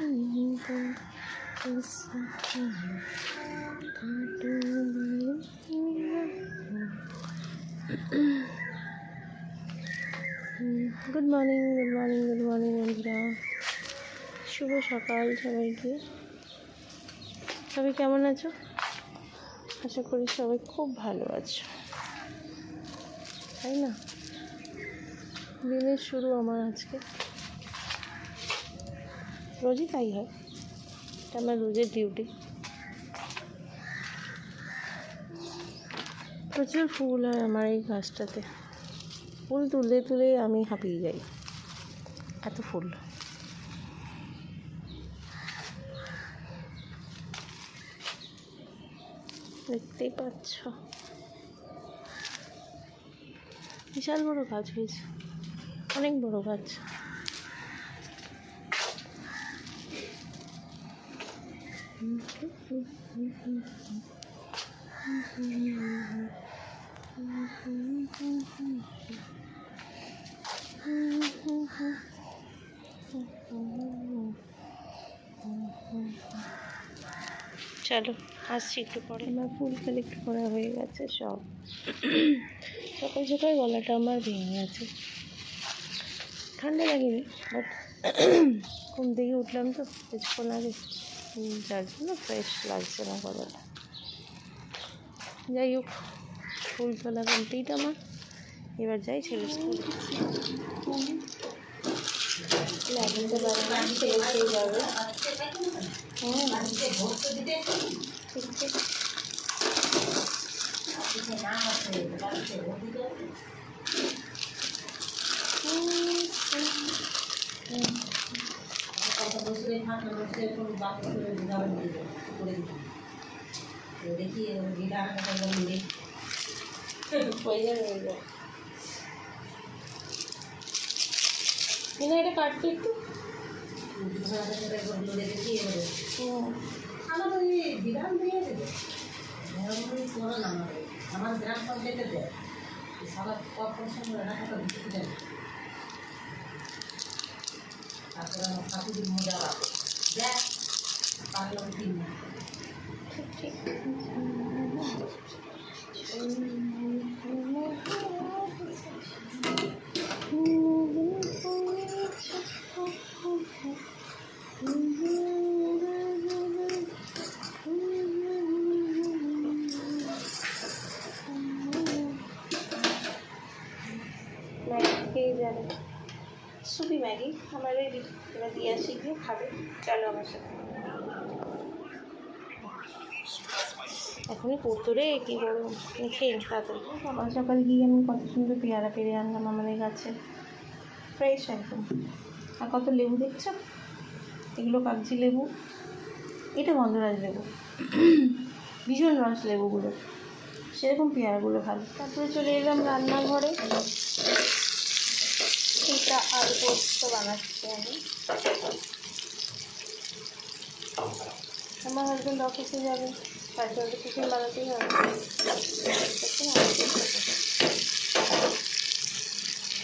Good morning good morning good morning বন্ধুরা শুভ সকাল সবাইকে। সবাই কেমন আছো? আশা করি সবাই খুব ভালো আছো। তাই না? দিনের শুরু আমার আজকে। রোজই তাই হয়। এটা আমার রোজের ডিউটি প্রচুর ফুল হয় আমার এই গাছটাতে। ফুল তুলে তুলে আমি হাঁপিয়ে যাই। এত ফুল। দেখতেই পাচ্ছ। বিশাল বড় গাছ হয়েছে। অনেক বড় গাছ। চলো, আসছি একটু পরে। আমার ফুল কালেক্ট করা হয়ে গেছে, সব। সকাল সকাল গলাটা আমার ভেঙে গেছে। ঠান্ডা লাগেনি বাট ঘুম থেকে উঠলাম তো কিছুক্ষণ আগে যার জন্য ফ্রেশ লাগছে না গলাটা। যাই হোক, ফুল তোলা কমপ্লিট আমার। এবার যাই ছেলে স্কুল লাগতে পারবে না ছেলে খেয়ে যাবে হ্যাঁ ঠিক ঠিক দেখি বিধান বলি হয়ে যাবে হয়ে যাবে না এটা কাটতে একটু দেখি হুম। আমার বিধান দিয়ে দেবে করো না আমার আমার গ্রাম পঞ্চায়েতে দেয় সবার কর্পোরেশন রাখা, তো দিতে দেয় তারপরে আমার ঠাকুরের মজা আছে দেখ পারলাম তিন না ঠিক ঠিক ম্যাগি খেয়ে যাবে সুপি ম্যাগি আমার রেডি এবার দিয়ে আসি গিয়ে খাবে। চলো আমার সাথে। এখনই পড়তো রে কী করব খেয়ে তাড়াতাড়ি। সকাল সকাল গিয়ে আমি কত সুন্দর পেয়ারা পেরে আনলাম আমাদের গাছে। ফ্রেশ একদম। আর কত লেবু দেখছ? এগুলো কাগজি লেবু। এটা গন্ধরাজ লেবু। ভীষণ রস লেবুগুলো। সেরকম পেয়ারাগুলো ভালো। তারপরে চলে এলাম রান্নাঘরে। এটা আলু পোস্ত বানাচ্ছি আমি। আমার হাজব্যান্ড অফিসে যাবে, তার জন্য টিফিন বানাতেই হবে।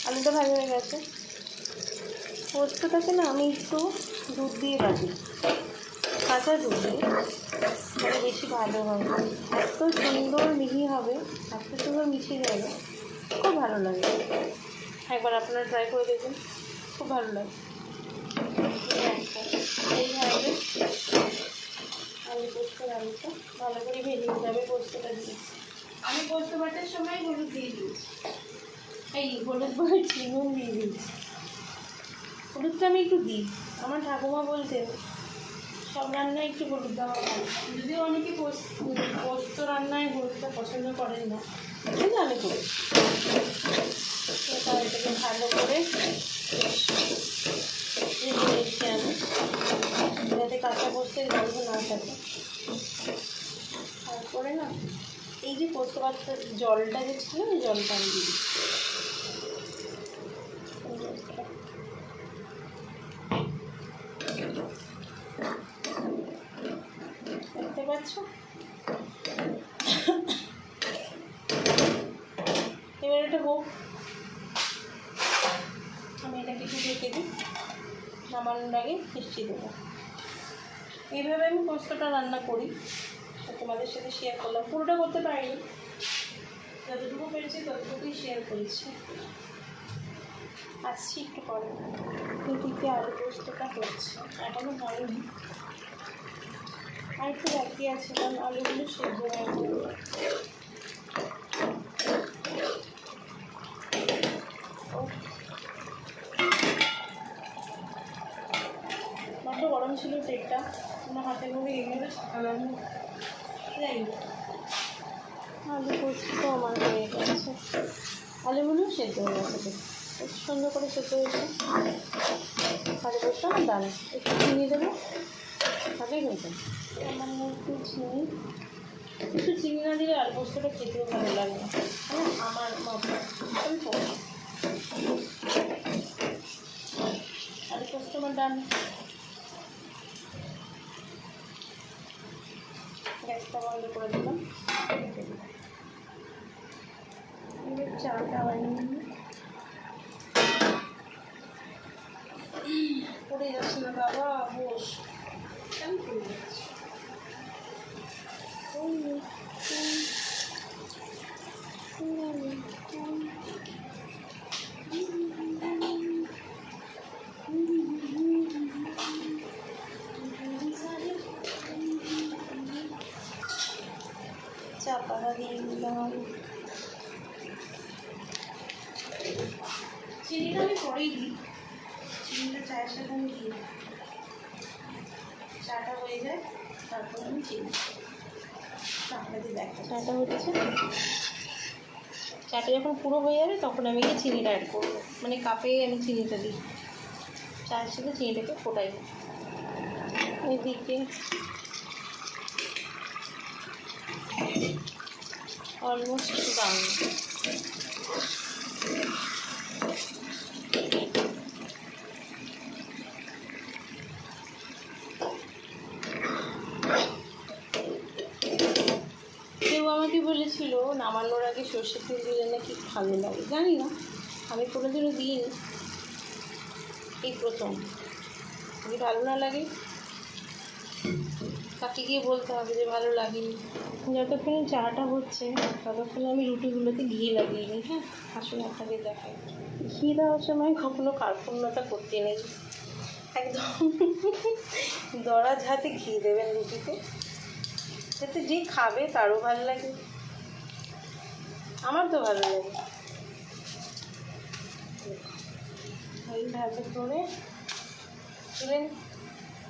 আলুটা ভালো হয়ে গেছে। পোস্তটাকে না আমি একটু দুধ দিয়ে বাটি কাঁচা দুধ দিয়ে, তাহলে বেশি ভালো হবে। এত সুন্দর মিহি হবে, এত সুন্দর মিশে যাবে, খুব ভালো লাগে। একবার আপনারা ট্রাই করে দেখুন। খুব ভালো লাগে। এইভাবে আলু। পোস্ত আলুটা। ভালো করে ভেজে নিতে হবে পোস্তটা দিয়ে। আমি পোস্ত বাটার সময় হলুদ দিয়ে দিয়েছি। এই হলুদ বলেছি নুন দিয়ে দিয়েছি। হলুদটা আমি একটু দিই। আমার ঠাকুমা বলতেন, সব রান্নায় একটু হলুদ দেওয়া ভালো যদিও অনেকে পোস্ত রান্নায় হলুদটা পছন্দ করেন না। কিন্তু আমি করি। করে যাতে কাঁচা পোস্তের গন্ধ না থাকে। তারপরে না, এই যে পোস্ত পাতার জলটা যে ছিল ওই জলটা আমি দেখতে পাচ্ছ এবার এটা হোক আগে মিষ্টি দেবো। এইভাবে আমি পোস্তটা রান্না করি। তোমাদের সাথে শেয়ার করলাম। পুরোটা করতে পারিনি। যতটুকু পেরেছি ততটুকুই শেয়ার করেছি। আসছি একটু পরে। এদিকে আলু পোস্তটা হচ্ছে। এখনও হয়নি। আর একটু বাকি আছে কারণ আলুগুলো সেদ্ধ হয়ে যাবে বড্ড গরম ছিল তেলটা আমার হাতে করে এগুলো সাকালাম যাই হোক। আলু পোস্ত আমার হয়ে গেছে আলুগুলো সেদ্ধ হয়ে গেছে। বেশ সুন্দর করে সেদ্ধ হয়েছে আলু পোস্ত আমার ডাল একটু চিনি দেবো তাহলেই হয়ে যাবে আমার একটু চিনি একটু চিনি না দিলে আলু পোস্তটা খেতেও ভালো লাগে হ্যাঁ আমার মতো আমি আলু পোস্ত আমার ডাল বন্ধ করে দিলাম এবার চাটা বানিয়ে নিই। পড়ে যাচ্ছে না বাবা বস কেন পড়ে যাচ্ছে ওই নে, ওই। ওই, ওই। চাপাটা দিয়ে চিনিটা আমি পরেই দিই। চিনিটা চায়ের সাথে আমি দিই। চাটা হয়ে যায়, তারপর আমি চিনি চাটা হচ্ছে চাটা যখন পুরো হয়ে যাবে, তখন আমি গিয়ে চিনিটা অ্যাড করব। মানে কাপে আমি চিনিটা দিই। চায়ের সাথে চিনিটাকে ফোটাই। এদিকে অলমোস্ট ডাউন কেউ আমাকে বলেছিল, নামানোর আগে সর্ষের তেল দিলে নাকি ভালো লাগে? জানি না। আমি কোনোদিনও দিইনি। এই প্রথম। যদি ভালো না লাগে তাকে গিয়ে বলতে হবে যে ভালো লাগেনি। যতক্ষণ চাটা হচ্ছে, ততক্ষণ আমি রুটিগুলোতে ঘি লাগিয়ে নিই হ্যাঁ? আসলে আপনাদের দেখাই। ঘি দেওয়ার সময় কখনো কার্পণ্যতা করতে নেই। একদম। দরাজ হাতে ঘি দেবেন রুটিতে। যাতে যে খাবে তারও ভালো লাগে। আমার তো ভালো লাগে। এইভাবে করে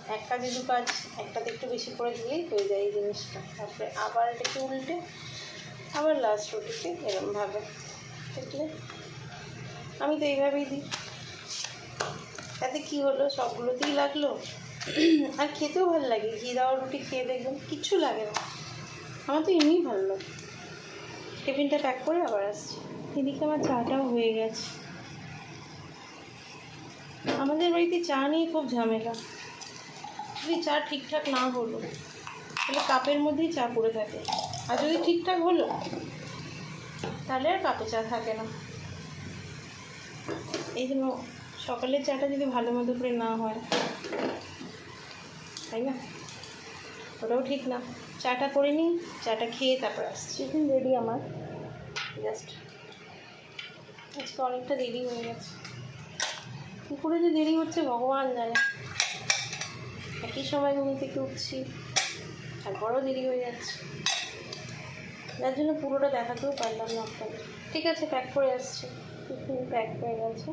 এক কাজে দু কাজ একটাতে একটু বেশি করে দিলেই হয়ে যায় এই জিনিসটা। তারপরে আবার এটাকে উল্টে, আবার লাস্ট রুটিতে এরমভাবে দেখলে আমি তো এইভাবেই দিই। তাতে কী হলো? সবগুলোতেই লাগল? আর খেতেও ভালো লাগে। ঘি দেওয়া রুটি খেয়ে দেখবেন কিচ্ছু লাগে না। আমার তো এমনিই ভালো লাগে। টিফিনটা প্যাক করে আবার আসছি। এদিকে আমার চাটাও হয়ে গেছে। আমাদের বাড়িতে চা নিয়ে খুব ঝামেলা। যদি চা ঠিকঠাক না হলো তাহলে কাপের মধ্যেই চা পড়ে থাকে। আর যদি ঠিকঠাক হলো তাহলে আর কাপে চা থাকে না। এই জন্য সকালের চাটা যদি ভালো মতো করে না হয় তাই না? ওটাও ঠিক না। চাটা করে নিই চাটা খেয়ে তারপর আসছি। রেডি আমার। জাস্ট। আজকে অনেকটা দেরি হয়ে গেছে। কী করে যে দেরি হচ্ছে ভগবান জানে। একই সময় ঘুম থেকে উঠছি, তারপরেও দেরি হয়ে যাচ্ছে। যার জন্য পুরোটা দেখাতেও পারলাম না আপনাদের। ঠিক আছে প্যাক করে আসছি। টিফিন প্যাক হয়ে গেছে।